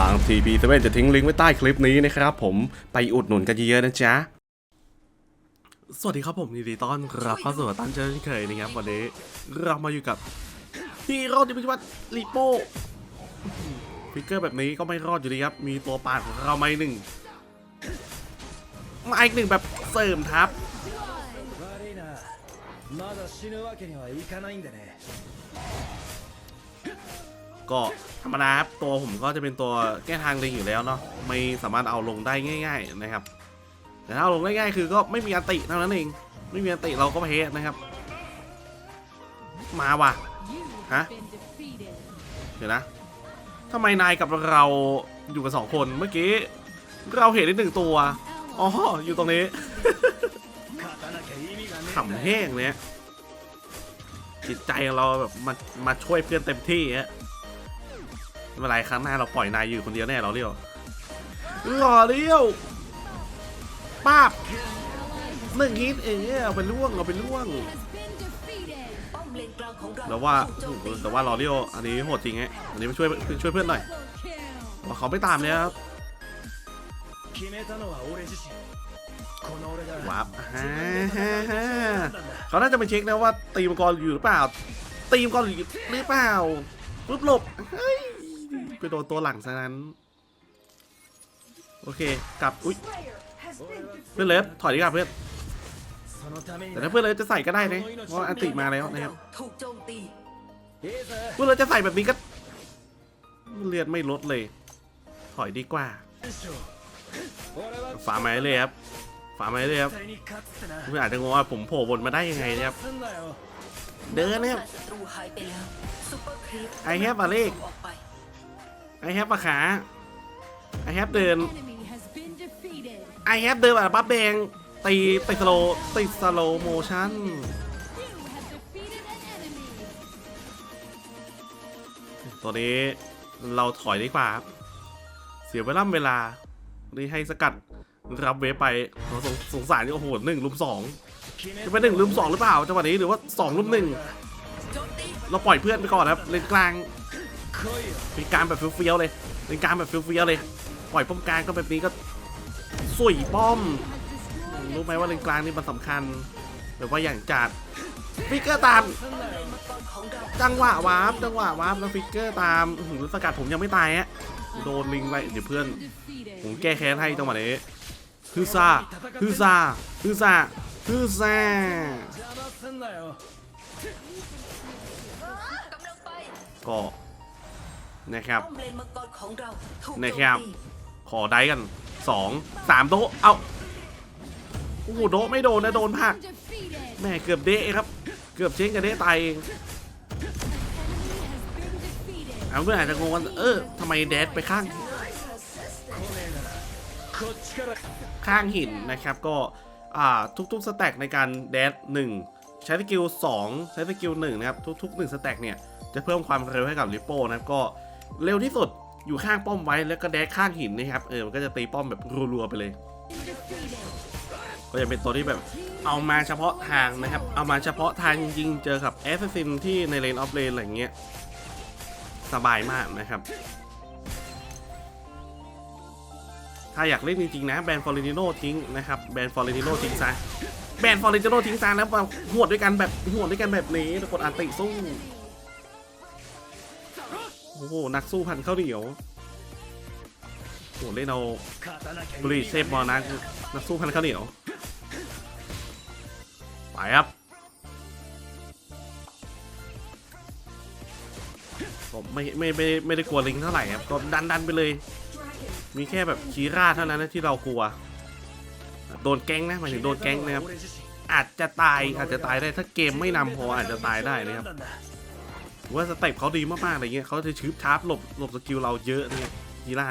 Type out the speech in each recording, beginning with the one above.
ทาง TP7 จะทิ้งลิงก์ไว้ใต้คลิปนี้นะครับผมไปอุดหนุนกันเยอะๆนะจ๊ะ สวัสดีครับผมยินดีต้อนรับเข้าสู่ตั้นเช่นเคยนะครับ วันนี้เรามาอยู่กับฮีโร่ที่พิวัตลีโป้ฟิกเกอร์แบบนี้ก็ไม่รอดอยู่ดีครับ มีตัวปาดของเรามาอีกหนึ่งมาอีกหนึ่งแบบเสริมทับ ก็ธรรมดาครับตัวผมก็จะเป็นตัวแก้ทางเลงอยู่แล้วเนาะไม่สามารถเอาลงได้ง่าย ๆนะครับ แต่ถ้าเอาลงง่ายคือก็ไม่มีอัติเท่านั้นเอง ไม่มีอัติเราก็แพ้นะครับ มาว่ะฮะเดี๋ยวนะทำไมนายกับเราอยู่กันสองคนเมื่อกี้ เราเห็นได้หนึ่งตัวอ๋ออยู่ตรงนี้ขำแห้งเนี่ยจิตใจเราแบบมามาช่วยเพื่อนเต็มที่ฮะ ไม่เป็นไรครั้งหน้าเราปล่อยนายอยู่คนเดียวแน่เราเรียวหล่อเรียวป้าบหนึ่งฮิตเองเอาไปล่วงเอาไปล่วงแล้วว่าแต่ว่าลอเรียวอันนี้โหดจริงไงอันนี้มาช่วยช่วยเพื่อนหน่อยว่าเขาไม่ตามเลยครับวับเขาน่าจะไปเช็คนะว่าตีมกรอยู่หรือเปล่า ตีมกรอยู่หรือเปล่าปุ๊บหลบเฮ้ย ไปโดนตัวหลังซะนั้น โอเค กลับ อุ้ยเพื่อนเลิฟถอยดีกว่าเพื่อน แต่ถ้าเพื่อนเลิฟจะใส่ก็ได้นะเพราะอันติมาแล้วนะครับเพื่อนเลิฟจะใส่แบบนี้ก็เลือดไม่ลดเลย ถอยดีกว่าฝ่าไม้เลยครับฝ่าไม้เลยครับเพื่อนอาจจะงงว่าผมโผล่บนมาได้ยังไงนะครับเดินนะครับไอ้แฮปมาเลก ไอแฮปปะขาไอแฮปเดินไอแฮปเดินแบบบับแดงตีติสโลติสโลโมชั่นตัวนี้เราถอยดีกว่าครับ เสียเวลาเวลานี่ให้สกัดรับเวไปสงสงสารนี่โอ้โหหนึ่งลุมสองจะเป็นหนึ่งลุมสองหรือเปล่าจังหวะนี้หรือว่าสองลุมหนึ่งเราปล่อยเพื่อนไปก่อนครับเลนกลาง เป็นการแบบเฟี้ยวๆเลย เป็นการแบบเฟี้ยวๆเลย ปล่อยป้อมกลางก็แบบนี้ก็สวยป้อม รู้ไหมว่าเลนกลางนี่มันสำคัญ แบบว่าอย่างจัดฟิกเกอร์ตาม จังหวะวาร์ปจังหวะวาร์ปแล้วฟิกเกอร์ตามหึงสกัดผมยังไม่ตายฮะโดนลิงไปเดี๋ยวเพื่อน ผมแก้แค้นให้จังหวะนี้ฮือซาฮือซาฮือซาฮือซาก็ นะครับนะครับขอได้กันสองสามโตเอ้าโอ้โโดไม่โดนนะโดนผลักแม่เกือบเดะครับ เกือบเช้งกันเดะตายเองอ่เพื่อนอาจจะงงว่าเออทำไมแดดไปข้าง ข้างหินนะครับก็อ่าทุกๆสแต็กในการแดดงใช้สกิล2ใช้สกิล1นะครับทุกๆ1สแต็กเนี่ยจะเพิ่มความเร็วให้กับลิโป้นะครับก็ เร็วที่สุดอยู่ข้างป้อมไว้แล้วก็แดดข้างหินนะครับ เออ มันก็จะตีป้อมแบบรัวๆไปเลย ก็จะเป็นตัวที่แบบเอามาเฉพาะทางนะครับ เอามาเฉพาะทางจริงๆ เจอกับแอสซินที่ในเลนออฟเลนอะไรเงี้ย สบายมากนะครับ ถ้าอยากเล่นจริงๆนะแบนฟอร์เรนิโนทิ้งนะครับ แบนฟอร์เรนิโนทิ้งซะ แบนฟอร์เรนิโนทิ้งซะแล้วหวดด้วยกันแบบหวดด้วยกันแบบนี้แล้วกดอันติสู้ โอ้โหนักสู้พันข้าวเหนียวโอ้เล่นเอาบริเซฟมอนะนักสู้พันข้าวเหนียวไปครับผมไม่ไม่ไม่ไม่ได้กลัวลิงเท่าไหร่ครับก็ดันดันไปเลย มีแค่แบบคีร่าเท่านั้นที่เรากลัว โดนแก๊งนะหมายถึงโดนแก๊งนะครับอาจจะตายอาจจะตายได้ถ้าเกมไม่นำพออาจจะตายได้นะครับ ว่าสเต็ปเขาดีมากๆอะไรเงี้ยเขาจะชืบชาร์ปหลบหลบสกิลเราเยอะเนี่ยกีล่า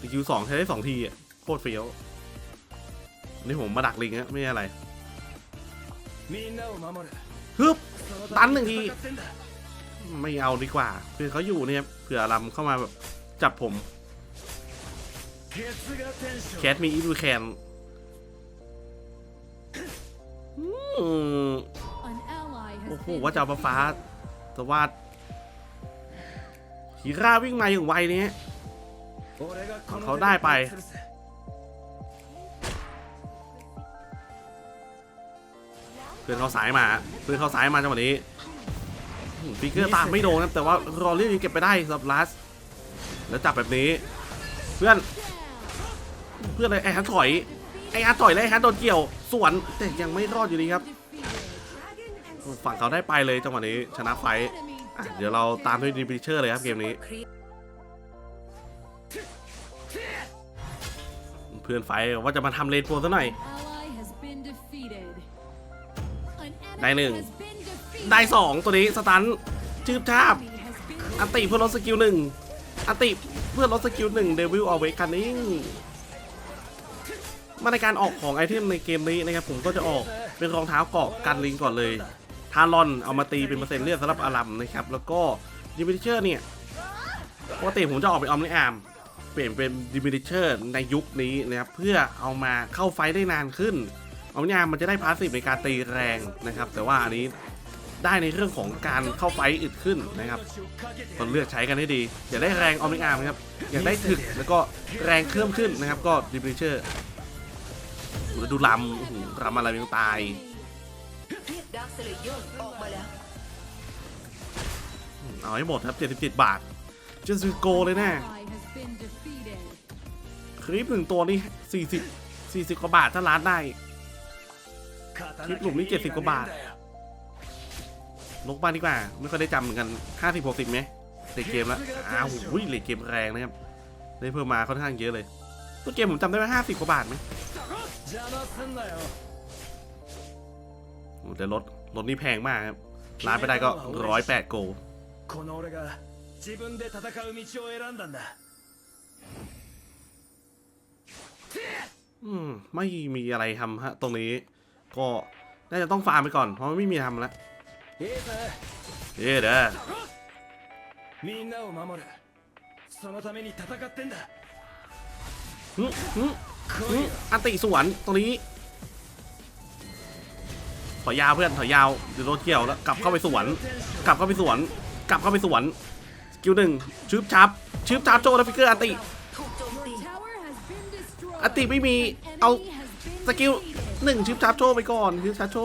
สกิลสองใช้ได้สองทีอะโคตรเฟี้ยวนี่ผมมาดักลิงฮะไม่ใช่อะไรฮึบตันหนึ่งทีไม่เอาดีกว่าเพื่อเขาอยู่เนี่ยเผื่อลำเข้ามาแบบจับผมแคทมีอีดูแคนอืม โอ้โหว่าจะเอามาฟ้าสวัสดฮีราวิ่งมาอย่างไวนี้ เขาได้ไป เพื่อนเขาสายมา เพื่อนเขาสายมาจังหวะนี้ฟิกเกอร์ตามไม่โดนนะแต่ว่ารอรี่ยังเก็บไปได้สับลัสแล้วจับแบบนี้ เพื่อน เพื่อนเลยไอ้ฮันถอย ไอ้ฮันถอยเลยฮันโดนเกี่ยว สวนแต่ยังไม่รอดอยู่ดีครับ ฝั่งเขาได้ไปเลยจังหวะนี้ชนะไฟอะเดี๋ยวเราตามด้วยดีพิเชอร์เลยครับเกมนี้ เพื่อนไฟว่าจะมาทำเลนโฟนซะหน่อย ได้หนึ่งได้สองตัวนี้สตันชืบชาบอันติเพื่อลดสกิลหนึ่งอันติเพื่อลดสกิลหนึ่งเดวิลเอาไว้คันนิ่งมาในการออกของไอเทมในเกมนี้นะครับผมก็จะออกเป็นรองเท้าเกาะกันลิงก่อนเลย ทารอนเอามาตีเป็นเปอร์เซ็นต์เลือดสำหรับอารัมนะครับ แล้วก็ดิมิเชอร์เนี่ยปกติผมจะออกไปออมในอาร์มเปลี่ยนเป็นดิมิเชอร์ในยุคนี้นะครับเพื่อเอามาเข้าไฟได้นานขึ้นออมในอาร์มมันจะได้พาสซีฟในการตีแรงนะครับ แต่ว่าอันนี้ได้ในเรื่องของการเข้าไฟอึดขึ้นนะครับต้อเลือกใช้กันให้ดี อยากได้แรงออมนิอาร์มครับ อยากได้ถึกแล้วก็แรงเพิ่มขึ้นนะครับ ก็ดิบลิเชอร์ดูลำลำอะไรยันตาย เทพดาร์คสเลเยอร์ออกมาแล้ว เอาให้หมดครับ 77 บาทจนซื้อโกเลยแน่คลิปหนึ่งตัวนี่40 40 กว่าบาทถ้าร้านได้ คลิปหลุมนี่ 70 กว่าบาท ลงบ้านดีกว่า ไม่ค่อยได้จำเหมือนกัน 50 60ไหมเล่นเกมละอ้าวหุ้ยเล่นเกมแรงนะครับ ได้เพิ่มมาค่อนข้างเยอะเลย ตัวเกมผมจำได้ว่า50 กว่าบาทไหม แต่รถรถนี่แพงมากครับร้านไปได้ก็ร้อยแปดโกลอืมไม่มีอะไรทำฮะ ตรงนี้ ก็น่าจะต้องฟาร์มไปก่อน เพราะไม่มีทำแล้วเย้เด้ออันติสวร์ตรงนี้ ถอยยาวเพื่อนถอยยาวเดี๋ยวโดเกี่ยวแล้วกลับเข้าไปสวน กลับเข้าไปสวน กลับเข้าไปสวนสกิลหนึ่งชึบชับชึบชับโจแล้วฟิกเกอร์อัติอัติไม่มีเอาสกิลหนึ่งชึบชับโจไปก่อนชืบชับโจ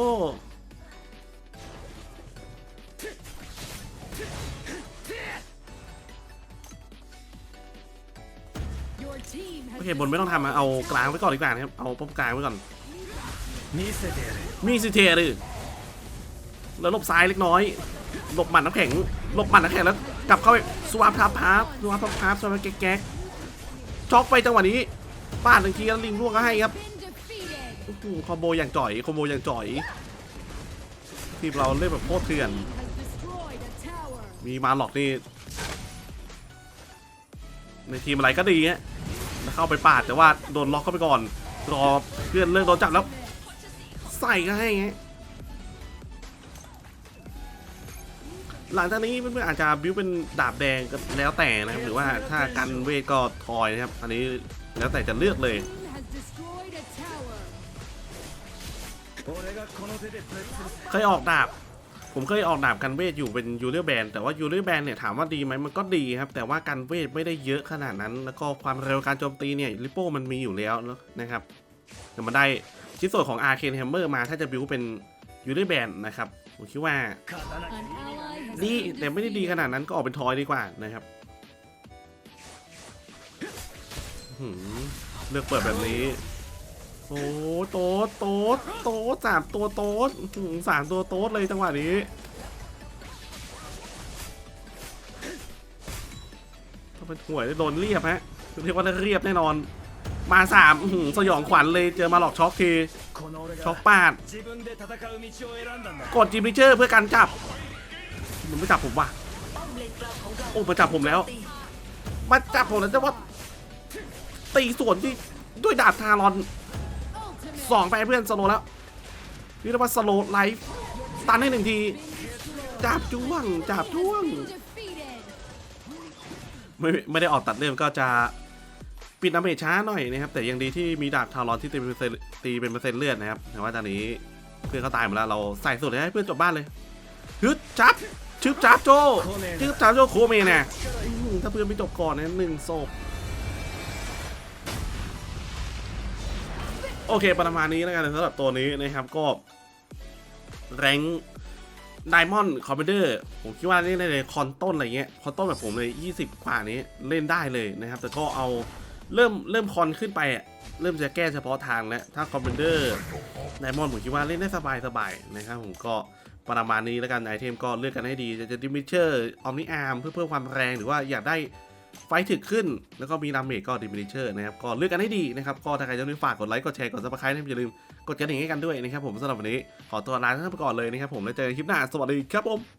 โอเคบนไม่ต้องทำเอากลางไว้ก่อนดีกว่านะครับเอาป้อมกลางไว้ก่อน มีซิเทียดืแล้วหลบซ้ายเล็กน้อยหลบหมัดน้ำแข็งหลบหมัดน้ำแข็งแล้วกลับเข้าไปสวาปทับพาร์สวาปทับพาร์สวาปแก๊กช็อกไปจังหวะนี้ป้าดหนึ่งทีแล้วลิงล่วงก็ให้ครับโอ้โหคอมโบอย่างจ่อยคอมโบอย่างจ่อย ทีมเราเล่นแบบโคตรเถื่อน มีมาหลอกนี่ในทีมอะไรก็ดีฮะแล้วเข้าไปปาดแต่ว่าโดนล็อกเข้าไปก่อน รอเพื่อนเลิกโดนจับแล้ว ใส่ก็ให้ไงหลังจากนี้เพื่อนๆอาจจะบิวเป็นดาบแดงก็แล้วแต่นะครับ หรือว่าถ้ากันเวก็ทอยนะครับ อันนี้แล้วแต่จะเลือกเลย เคยออกดาบ ผมเคยออกดาบกันเวทอยู่เป็นยูเรียแบนแต่ว่ายูเรียแบนเนี่ยถามว่าดีไหมมันก็ดีครับ แต่ว่ากันเวทไม่ได้เยอะขนาดนั้น แล้วก็ความเร็วการโจมตีเนี่ยลิโป้มันมีอยู่แล้วนะครับแต่มาได้ ชิ้นส่วนของ Arcane Hammer มาถ้าจะบิวเป็นยูนิแบนนะครับ ผมคิดว่าดีแต่ไม่ได้ดีขนาดนั้นก็ออกเป็นทอยดีกว่านะครับเลือกเปิดแบบนี้โอ้โต๊ดโต๊ดโต๊ดสามตัวโต๊ดสามตัวโต๊ดเลยจังหวะนี้ถ้าเป็นห่วยโดนเรียบฮะเรียกว่าเรียบแน่นอน มาสามสยองขวัญเลยเจอมาหลอกช็อกทีช็อกปาด กดจิมมิเชอร์เพื่อการจับ มันไม่จับผมว่ะ โอ้มาจับผมแล้ว มาจับผมแล้วจะว่า ตีสวนด้วยด้วยดาบทารอนสองไปเพื่อนสโลแล้วนี่เรียกว่าสโลไลฟ์ตันให้หนึ่งที จับจ้วง จับจ้วง ไม่ไม่ได้ออกตัดเล่มก็จะ ปิดดาเมจช้าหน่อยนะครับ แต่ยังดีที่มีดาบทารอนที่ตีเป็นเปอร์เซ็นต์ตีเป็นเปอร์เซ็นต์เลือดนะครับแต่ว่าตอนนี้เพื่อนเขาตายหมดแล้วเราใส่สุดเลยให้เพื่อนจบบ้านเลยฮึดจับชึบจับโจชึบจับโจโคเมนะอื้อหือถ้าเพื่อนไม่จบก่อนนะหนึ่งศพโอเคประมาณนี้แล้วกันสำหรับตัวนี้นะครับก็แรงไดมอนด์คอมเมเดอร์ผมคิดว่าเล่นได้เลยคอนต้นอะไรเงี้ยคอนต้นแบบผมเลย 20 กว่านี้เล่นได้เลยนะครับ แต่ก็เอา เริ่มเริ่มคอนขึ้นไปอะเริ่มจะแก้เฉพาะทางแล้ว ถ้าคอมเมเดอร์ไดมอนด์ผมคิดว่าเล่นได้สบายสบายนะครับผมก็ประมาณนี้แล้วกันไอเทมก็เลือกกันให้ดี จะจะดิมิเชอร์ออมนิอาร์มเพื่อเพิ่มความแรงหรือว่าอยากได้ไฟถึกขึ้น แล้วก็มีดาเมจก็ดิมิเชอร์นะครับ ก็เลือกกันให้ดีนะครับ ก็ถ้าใครจะนึกฝากกดไลค์ กดแชร์ กดซับสไครต์อย่าลืมกดกระดิ่งให้กันด้วยนะครับผมสำหรับวันนี้ ขอตัวลาท่านไปก่อนเลยนะครับผม แล้วเจอกันคลิปหน้า สวัสดีครับผม